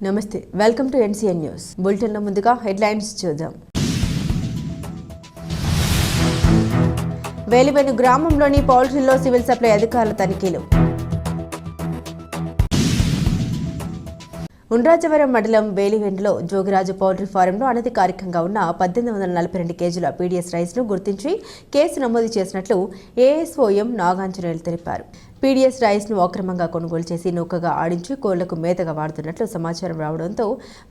నమస్తే welcome to NCN news బులెటిన్లో ముందుగా హెడ్లైన్స్ చూద్దాం. వేలివెను గ్రామంలోని పౌల్ట్రీలో సివిల్ సప్లై అధికారుల తనిఖీలు. ఉండ్రాజవరం మండలం వేలివెండులో జోగిరాజు పౌల్ట్రీ ఫారంలో అనధికారికంగా ఉన్న పద్దెనిమిది వందల నలభై రెండు కేజీల పీడీఎస్ రైస్ను గుర్తించి కేసు నమోదు చేసినట్లు ఏఎస్ఓఎం నాగాంజనేయులు తెలిపారు. పీడీఎస్ రైస్ను అక్రమంగా కొనుగోలు చేసి నూకగా ఆడించి కోళ్ళకు మేతగా వాడుతున్నట్లు సమాచారం రావడంతో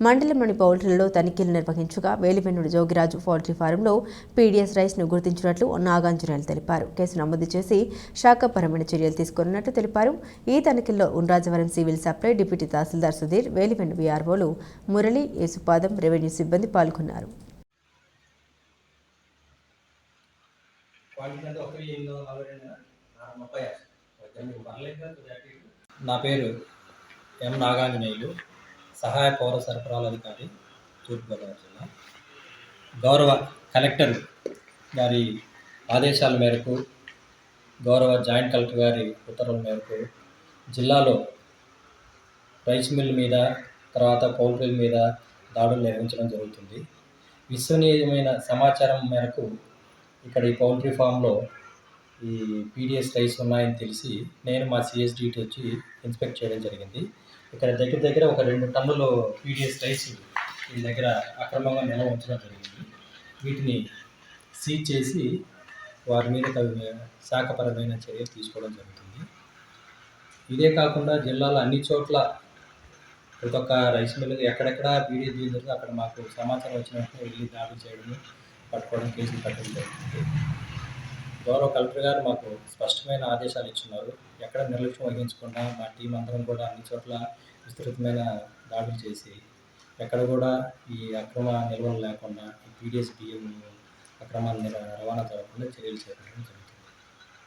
మండలంలోని పౌల్ట్రీలలో తనిఖీలు నిర్వహించగా వేలివెన్నుడు జోగిరాజు పౌల్ట్రీ ఫారంలో పీడీఎస్ రైస్ను గుర్తించినట్లు నాగాంజనేయులు తెలిపారు. కేసు నమోదు చేసి శాఖపరమైన చర్యలు తీసుకున్నట్లు తెలిపారు. ఈ తనిఖీల్లో Undrajavaram civil supply deputy tahsildar Sudheer Velivennu వీఆర్ఓలు Murali Yesupadam revenue సిబ్బంది పాల్గొన్నారు. క్వాలిటీ అంటే ఒకరి ఎనిమిది వందల నలభై రెండు ముప్పై నా పేరు ఎం నాగాంజనేయులు సహాయ పౌర సరఫరాల అధికారి తూర్పుగోదావరి జిల్లా. గౌరవ కలెక్టర్ గారి ఆదేశాల మేరకు గౌరవ జాయింట్ కలెక్టర్ గారి ఉత్తర్వుల మేరకు జిల్లాలో రైస్ మిల్ మీద తర్వాత పౌల్ట్రీల మీద దాడులు నిర్వహించడం జరుగుతుంది. విశ్వనీయమైన సమాచారం మేరకు ఇక్కడ ఈ పౌల్ట్రీ ఫామ్లో ఈ పీడిఎస్ రైస్ ఉన్నాయని తెలిసి నేను మా సిఎస్డిటి వచ్చి ఇన్స్పెక్ట్ చేయడం జరిగింది. ఇక్కడ దగ్గర దగ్గర ఒక రెండు టన్నులు పీడిఎస్ రైస్ ఈ దగ్గర అక్రమంగా నిల్వ ఉంచడం జరిగింది. వీటిని సీజ్ చేసి వారి మీద శాఖపరమైన చర్యలు తీసుకోవడం జరుగుతుంది. ఇదే కాకుండా జిల్లాలో అన్ని చోట్ల ప్రతి ఒక్క రైస్ మిల్లు ఎక్కడెక్కడ పీడిఎస్ డీల్ జరుగుతుందో అక్కడ మాకు సమాచారం వచ్చినట్టు వెళ్ళి దాడులు చేయడము పట్టుకోవడం కేసులు కట్టడం జరుగుతుంది. గౌరవ కలెక్టర్ గారు మాకు స్పష్టమైన ఆదేశాలు ఇచ్చున్నారు. ఎక్కడ నిర్లక్ష్యం వహించకుండా మా టీం అందరం కూడా అన్ని చోట్ల విస్తృతమైన దాడులు చేసి ఎక్కడ కూడా ఈ అక్రమ నిల్వలు లేకుండా ఈ పీడిఎస్ బియ్యం అక్రమాల రవాణా జరగకుండా చర్యలు చేపట్టడం జరుగుతుంది.